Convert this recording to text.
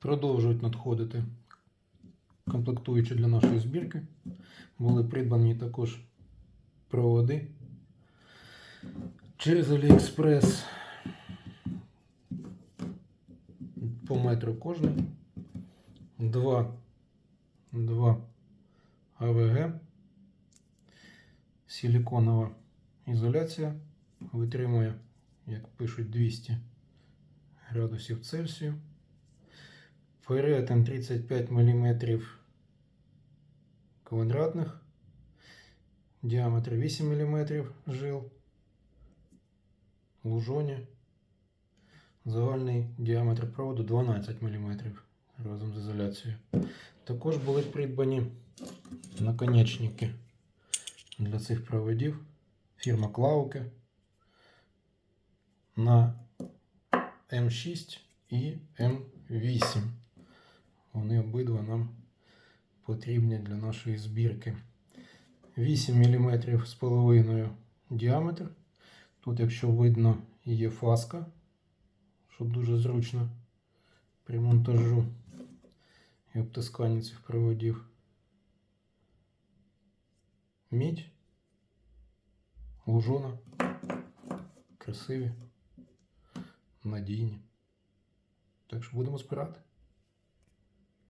Продовжують надходити комплектуючі для нашої збірки. Були придбані також проводи через AliExpress по метру кожний. Два, два АВГ. Силіконова ізоляція витримує, як пишуть, 200 градусів Цельсію. Перетин 35 мм квадратних. Діаметр 8 мм жил. Лужоні. Загальний діаметр проводу 12 мм разом з ізоляцією. Також були придбані наконечники для цих проводів. Фірма Клауке на М6 і М8. Вони обидва нам потрібні для нашої збірки. 8 мм з половиною діаметр. Тут, якщо видно, є фаска, що дуже зручно при монтажу і обтисканні цих проводів. Мідь, лужона, красиві, надійні. Так що будемо збирати.